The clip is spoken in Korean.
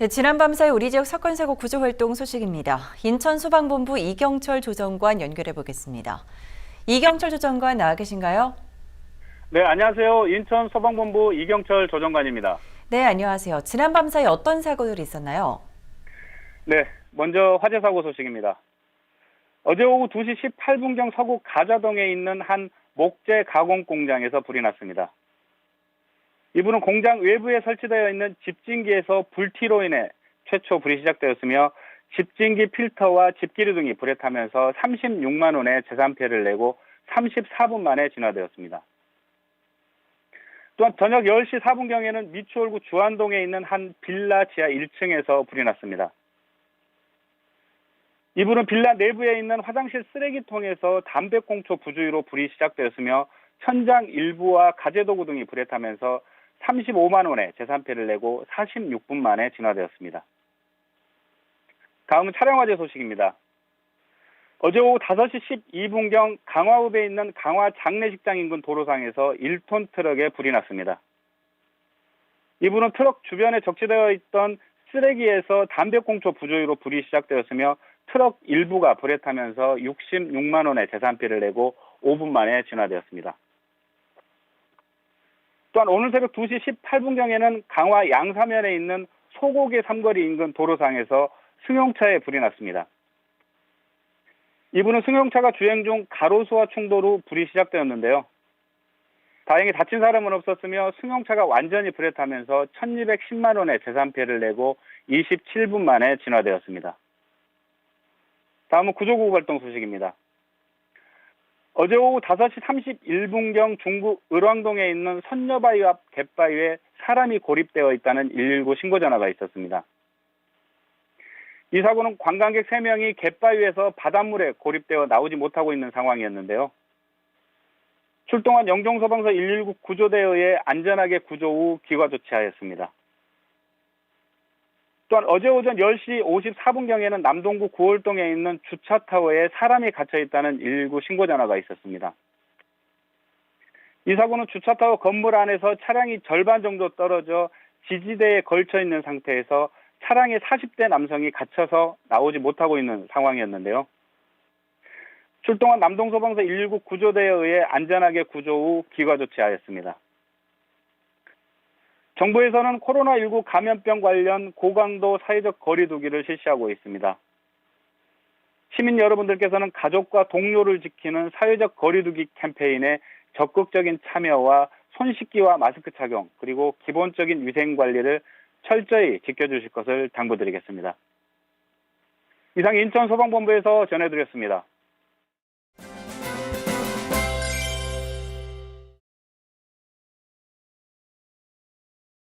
네, 지난 밤 사이 우리 지역 사건 사고 구조 활동 소식입니다. 인천 소방본부 이경철 조정관 연결해 보겠습니다. 이경철 조정관 나와 계신가요? 네, 안녕하세요. 인천 소방본부 이경철 조정관입니다. 네, 안녕하세요. 지난 밤 사이 어떤 사고들이 있었나요? 네, 먼저 화재 사고 소식입니다. 어제 오후 2시 18분경 서구 가자동에 있는 한 목재 가공 공장에서 불이 났습니다. 이분은 공장 외부에 설치되어 있는 집진기에서 불티로 인해 최초 불이 시작되었으며 집진기 필터와 집기류 등이 불에 타면서 36만 원의 재산 피해를 내고 34분 만에 진화되었습니다. 또한 저녁 10시 4분경에는 미추홀구 주안동에 있는 한 빌라 지하 1층에서 불이 났습니다. 이 불은 빌라 내부에 있는 화장실 쓰레기통에서 담배꽁초 부주의로 불이 시작되었으며 천장 일부와 가재도구 등이 불에 타면서 35만 원의 재산 피해를 내고 46분 만에 진화되었습니다. 다음은 차량 화재 소식입니다. 어제 오후 5시 12분경 강화읍에 있는 강화 장례식장 인근 도로상에서 1톤 트럭에 불이 났습니다. 이분은 트럭 주변에 적재되어 있던 쓰레기에서 담배꽁초 부조의로 불이 시작되었으며 트럭 일부가 불에 타면서 66만 원의 재산 피해를 내고 5분 만에 진화되었습니다. 또한 오늘 새벽 2시 18분경에는 강화 양사면에 있는 소고개 삼거리 인근 도로상에서 승용차에 불이 났습니다. 이분은 승용차가 주행 중 가로수와 충돌 후 불이 시작되었는데요. 다행히 다친 사람은 없었으며 승용차가 완전히 불에 타면서 1210만 원의 재산 피해를 내고 27분 만에 진화되었습니다. 다음은 구조구급 활동 소식입니다. 어제 오후 5시 31분경 중구 을왕동에 있는 선녀바위 앞 갯바위에 사람이 고립되어 있다는 119 신고 전화가 있었습니다. 이 사고는 관광객 3명이 갯바위에서 바닷물에 고립되어 나오지 못하고 있는 상황이었는데요. 출동한 영종소방서 119 구조대에 의해 안전하게 구조 후 귀가 조치하였습니다. 또한 어제 오전 10시 54분경에는 남동구 구월동에 있는 주차타워에 사람이 갇혀 있다는 119 신고 전화가 있었습니다. 이 사고는 주차타워 건물 안에서 차량이 절반 정도 떨어져 지지대에 걸쳐 있는 상태에서 차량에 40대 남성이 갇혀서 나오지 못하고 있는 상황이었는데요. 출동한 남동소방서 119 구조대에 의해 안전하게 구조 후 귀가 조치하였습니다. 정부에서는 코로나19 감염병 관련 고강도 사회적 거리두기를 실시하고 있습니다. 시민 여러분들께서는 가족과 동료를 지키는 사회적 거리두기 캠페인에 적극적인 참여와 손 씻기와 마스크 착용 그리고 기본적인 위생 관리를 철저히 지켜주실 것을 당부드리겠습니다. 이상 인천소방본부에서 전해드렸습니다.